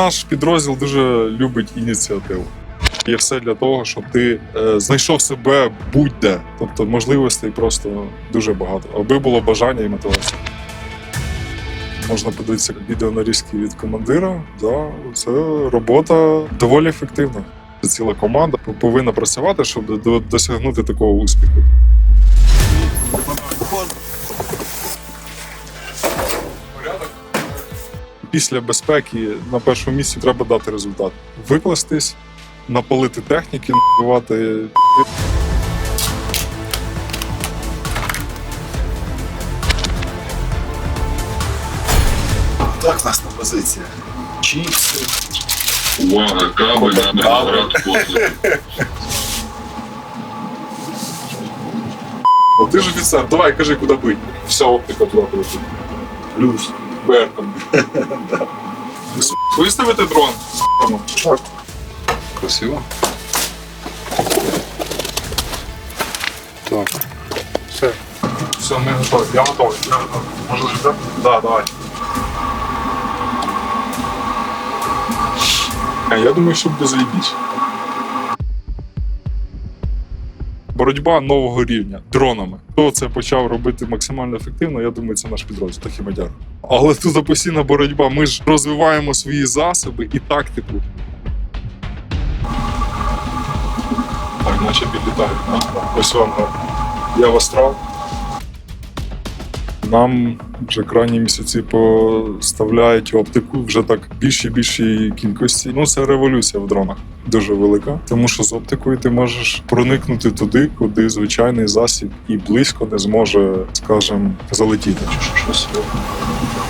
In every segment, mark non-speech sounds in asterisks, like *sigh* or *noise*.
Наш підрозділ дуже любить ініціативу. Є все для того, щоб ти е, знайшов себе будь-де. Тобто можливостей просто дуже багато. Аби було бажання і мотивація. Можна подивитися відеонарізки від командира. Да, це робота доволі ефективна. Ціла команда повинна працювати, щоб досягнути такого успіху. Після безпеки на першому місці треба дати результат. Викластись, напалити техніки, набивати. Так, нас на позиція. Чіпси. Увага, каби на послуги. Ти ж офіцер, давай кажи, куди бить. Вся оптика туди полетить. Плюс. Бертом. *laughs* Виставити дрон. Так. Красиво. Так. Все. Все, ми готові. Я готовий. Я готовий. Заждати? Да, давай. А я думаю, що буде. Боротьба нового рівня дронами. Хто це почав робити максимально ефективно, я думаю, це наш підрозділ Тахімедяр. Але тут постійна боротьба. Ми ж розвиваємо свої засоби і тактику. Так, наче підлітають. Ось вам я в астрал. Нам вже крайні місяці поставляють оптику вже так більшій більшій кількості. Ну це революція в дронах дуже велика, тому що з оптикою ти можеш проникнути туди, куди звичайний засіб і близько не зможе, скажімо, залетіти. Чи щось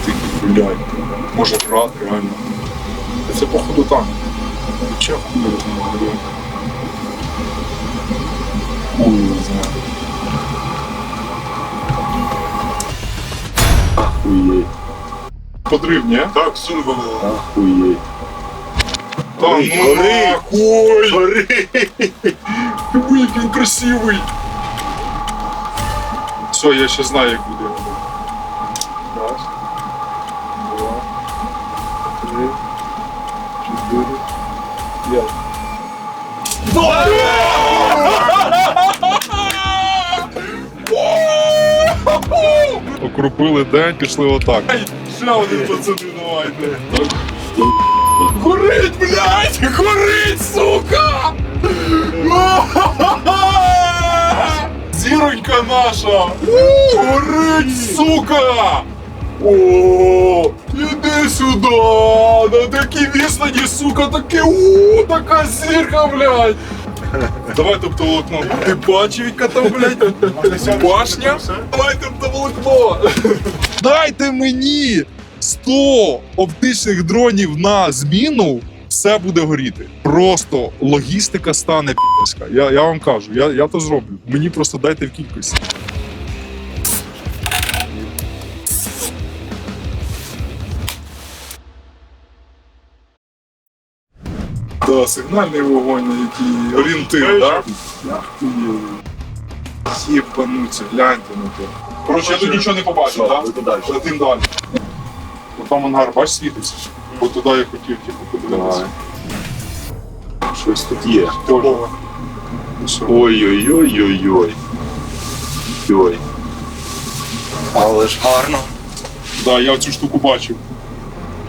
ти гуляй. Може грати реально. Це походу там. Чи хуй не знаю. Охуєть. Подрив, ні? Так, сунемо. Охуєть. Та Гори, ну гори. Ой, який він красивий! Все, я ще знаю, як буде. Раз, два, три, чотири, п'ять. Окрупили день, пішли отак. Ще один пацани, давайте. Горить, блядь! Горить, сука! Зіронька наша! Горить, сука! О, іди сюди! На такій відстані, сука, таке у, така зірка, блядь! Давай тобто волокно. Ти бачив, яка там, блядь, башня? Давай тобто волокно! Дайте мені 100 оптичних дронів на зміну, все буде горіти. Просто логістика стане піська. Я, я вам кажу, я, я то зроблю. Мені просто дайте в кількості. Да, сигнальний вогонь, який орієнтир, так? Єбануться, гляньте на те. Коротше, я тут нічого не побачив, так? Летим далі. Там ангар, бач, світиться. Бо туди я хотів, типу, подивитися. Щось тут є. Ой-ой-ой-ой-ой. Ой. Але ж гарно. Да, я цю штуку бачив.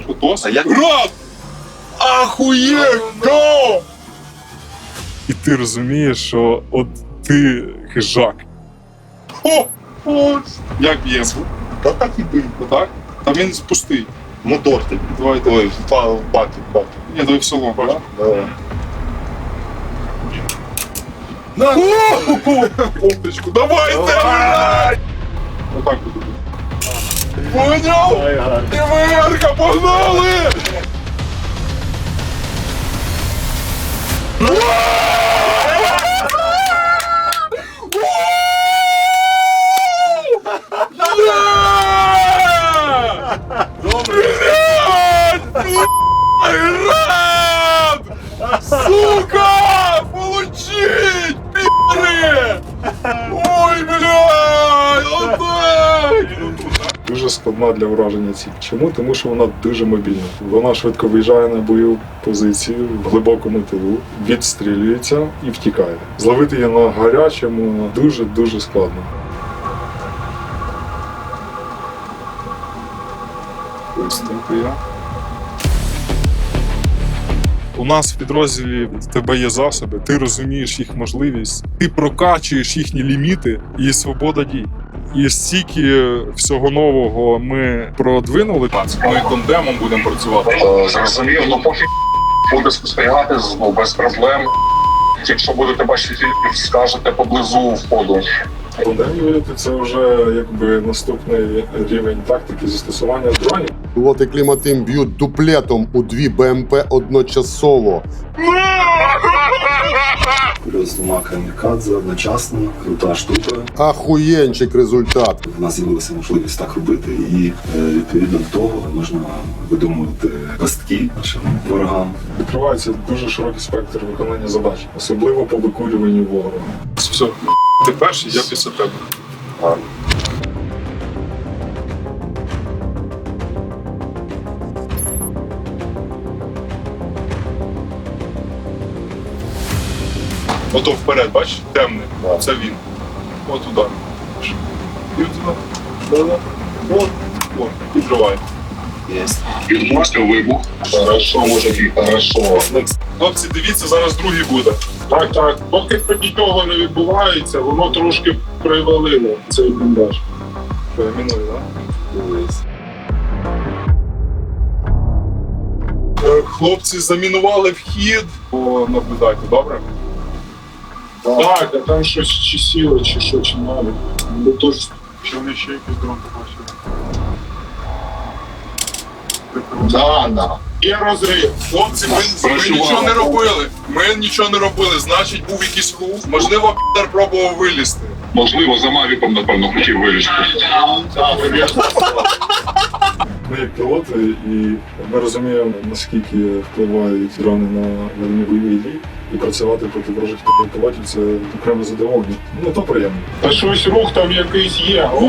Що тос? А як- Град! Ахуєть! Го! І ти розумієш, що от ти хижак. О! О! Як б'є? Та так і бий. Отак? Та він пустий. Мотор тобі. Давайте. Ой, впав в баки, в баки. Ні, давай в село, бачиш? Давай. На! Опточку, давайте! блядь! Отак буде. Поняв? Ай, гарно. Єверка, Рад! Сука! Получить! Пи***ри! Ой, блядь! Дуже складна для враження ціль. Чому? Тому що вона дуже мобільна. Вона швидко виїжджає на бойову позицію в глибокому тилу, відстрілюється і втікає. Зловити її на гарячому дуже дуже складно. Так. У нас в підрозділі в тебе є засоби, ти розумієш їх можливість, ти прокачуєш їхні ліміти і свобода дій. І стільки всього нового ми продвинули. Ми кондемом будемо працювати. Е, Зрозумів, ну поки буде спостерігати ну, без проблем. Якщо будете бачити скажете поблизу входу. Юніти це вже якби наступний рівень тактики застосування дронів. Пілоти Кліматим б'ють дуплетом у дві БМП одночасово. Плюс двома камікадзе одночасно, крута штука. Ахуєнчик результат. У нас з'явилася можливість так робити, і е, відповідно до того можна видумувати пастки нашим ворогам. Відкривається дуже широкий спектр виконання задач, особливо по викурюванню ворога. Все, ти перший, я після тебе. Ото вперед, бачиш, темний. Це він. От удар. І от туди. От, от, підривай. Відбувся вибух. Хорошо, мужики, хорошо. Хлопці, дивіться, зараз другий буде. Так, так. Поки нічого не відбувається, воно трошки привалило цей бліндаж. Міную, так? Е, Хлопці замінували вхід. О, наблюдайте, добре? Так, а там щось чи сіло, чи що, чи мали. Бо то ж Чи вони ще якийсь дрон побачили? Да, да. Є розрив. Хлопці, ми, ми нічого не робили. Ми нічого не робили. Значить, був якийсь рух. Можливо, підар пробував вилізти. Можливо, за Мавіком, напевно, хотів вилізти. Ми як пілоти, і ми розуміємо, наскільки впливають дрони на ведення бойових дій. І працювати проти ворожих пілотів це окреме задоволення. Ну то приємно. Та щось рух там якийсь є. О,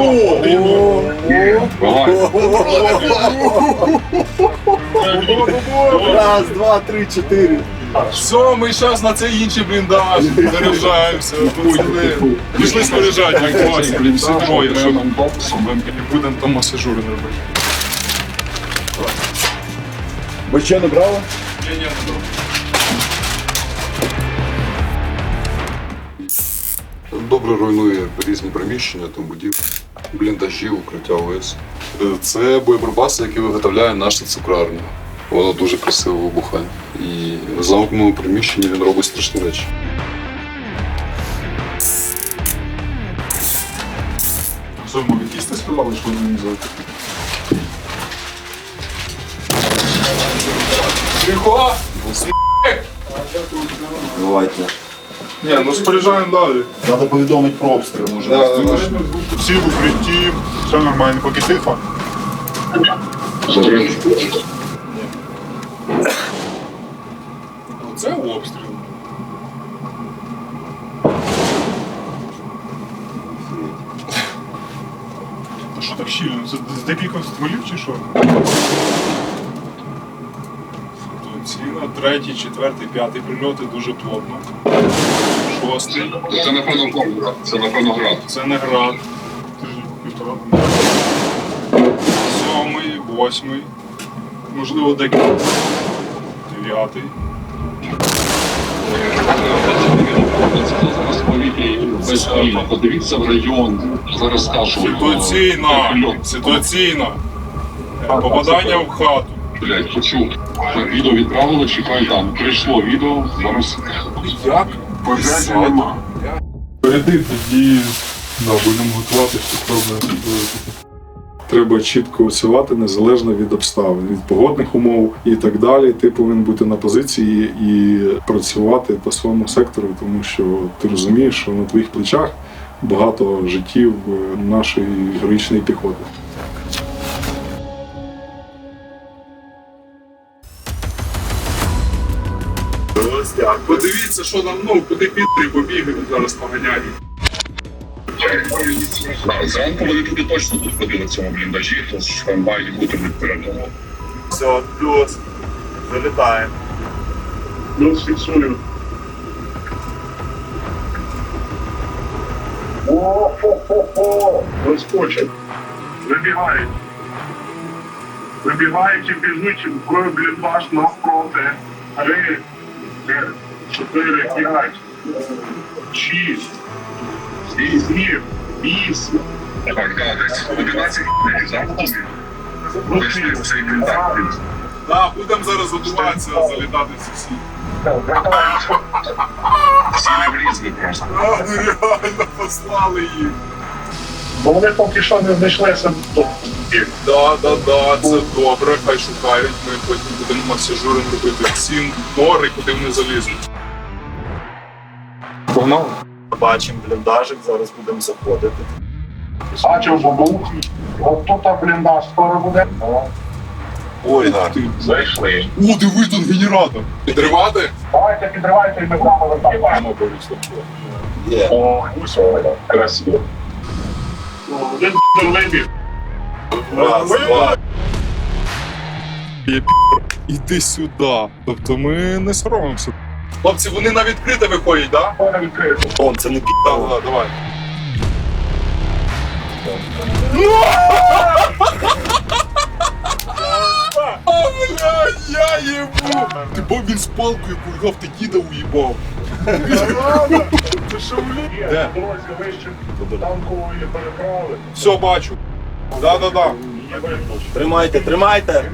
Раз, два, три, чотири. Все, ми зараз на цей інший бліндаж заряджаємося. Пішли, пішли споряджати, як Вася. Всі троє, щоб і будемо там масажури робити. Ви ще не брали? Ні, ні, не добре. Добре руйнує різні приміщення, там будівлі, бліндажі, укриття ОС. Е, Це боєприпаси, які виготовляє наша цукрарня. Воно дуже красиво вибухає. І в замкненому приміщенні він робить страшні речі. Що, ми якісь сказали, що не взяти? Тихо! Давайте. Ні, ну споряджаємо далі. Треба повідомити про обстріл. Може, Всі в укритті, все нормально, поки тихо. Оце обстріл. Та що так щільно? Це з декількох стволів чи що? Ціна, третій, четвертий, п'ятий прильоти дуже плотно. Шостий. Це напевно град. Це напевно град. Це не град. Восьмий. Можливо, декілька. Дев'ятий. Без кліма. Подивіться в район. Зараз скажу. Ситуаційна. Ситуаційна. Е, Попадання в хату. Блять. Так, відео відправили, чекай там. Прийшло відео, зараз. Як? Пожежі нема. Перейди тоді, да, будемо готуватися, спробуємо. Треба чітко усувати незалежно від обставин, від погодних умов і так далі. Ти повинен бути на позиції і працювати по своєму сектору, тому що ти розумієш, що на твоїх плечах багато життів е, нашої героїчної піхоти. Подивіться, що нам ну, куди підри побігають зараз поганяють. Так, Зранку вони туди точно тут ходили в цьому бліндажі, тож там має бути відпередомо. Все, плюс. Залітаємо. Плюс фіксую. О-хо-хо-хо! Розпочать. Вибігають. Вибігають і біжуть в бліндаж навпроти. Три, чотири, п'ять, шість, сім, вісім. Так, так, десь 11 днів загалом. Вийшли цей бліндаж. Так, будемо зараз готуватися залітати всі всі. Всі не влізли просто. А, ну реально послали їх. Бо вони поки що не знайшлися Да, да, да, це добре, хай шукають. Ми потім будемо масажуром робити всі нори, куди вони залізуть. Погнали? Бачимо бліндажик, зараз будемо заходити. Бачив бабу. От тут бліндаж скоро буде. Ой, гарно. Зайшли. О, дивись, тут генератор. Підривати? Давайте підривайте і ми прямо вертаємо. Є. О, красиво. Один вибіг. Раз, два. Є пі***, іди сюди. Тобто ми не соромимося. Хлопці, вони на відкрите виходять, так? Вона відкрита. Он, це не пі***. Да? Так, так, давай. *laughs* А, я ебу! Ти бо він з палкою кульгав, ти діда уїбав. Ти. Де? Дорозі вище танкової переправи. Все, бачу. Да-да-да. Тримайте, тримайте.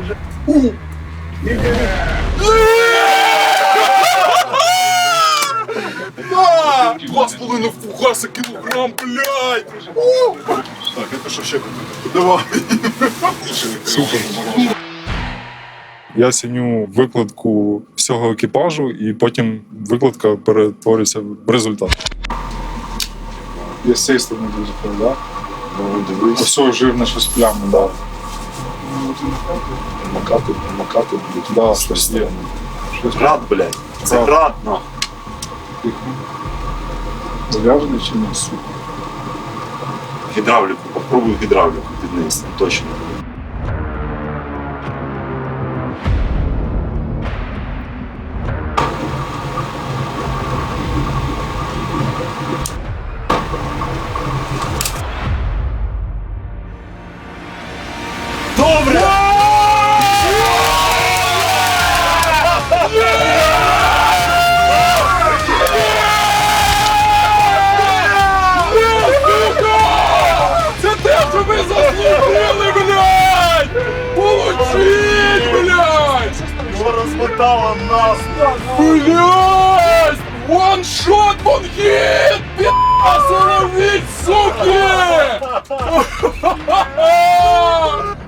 На! Два з половиною фугаса кілограм, блядь! У! Так, это що ще купити? Давай. Супер. Я ціню викладку всього екіпажу, і потім викладка перетворюється в результат. Я з цієї сторони дуже так? Ось жирне щось плями, да. Макати, макати. Да, щось. Щось Град, блядь. Це град, нахуй. Зав'язаний чи не сука? Гідравліку, попробуй гідравліку піднести, точно. Розмотало нас! Блядь! One shot, one hit! Підаси ловіть, суки!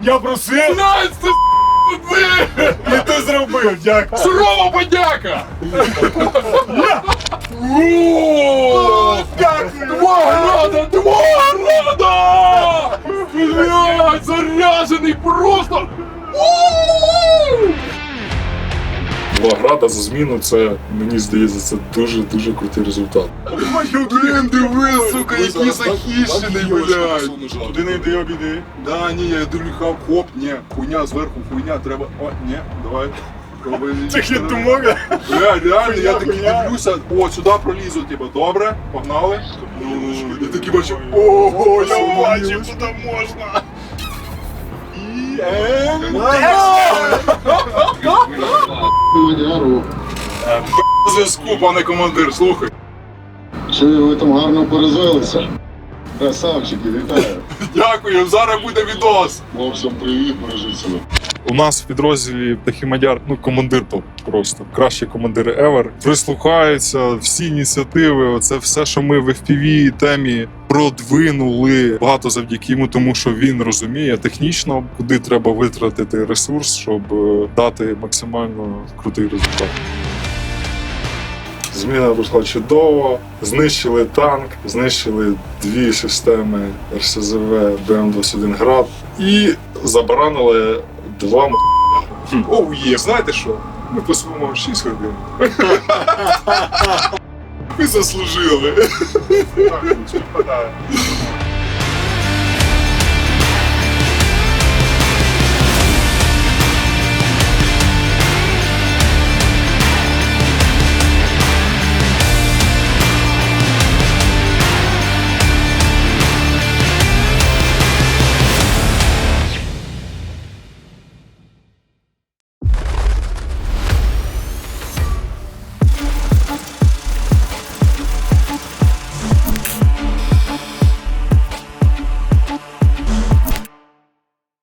Я просив! Блядь, це ви! І ти зробив, дякую! Сурова подяка! О! Два града! Два града! Блядь, заряжений просто! Два града за зміну це, мені здається, це дуже-дуже крутий результат. Блін, диви, сука, який захищений, блядь! Туди не йди, обійди. Да, ні, я дивлю, хап, хоп, ні, хуйня зверху, хуйня, треба. О, ні, давай. Я думав, Бля, реально, я такий дивлюся, о, сюди пролізу, типу, добре, погнали. Ну, я такий бачу, ого, я бачив, куди можна! І ем, на зв'язку, пане командир, слухай. Чую, ви там гарно порозвилися. Красавчики, вітаю. *laughs* Дякую, зараз буде відос. Хлопцям привіт, бережіть себе. У нас в підрозділі Тахімадяр, ну командир топ просто кращі командири ever. Прислухаються всі ініціативи. Оце все, що ми в FPV темі продвинули багато завдяки йому, тому що він розуміє технічно, куди треба витратити ресурс, щоб е, дати максимально крутий результат. Зміна пройшла чудово. Знищили танк, знищили дві системи РСЗВ БМ-21 Град і забаранили два м***. Оу є, знаєте що? Ми посвимо 6 годин. *laughs* Ми заслужили.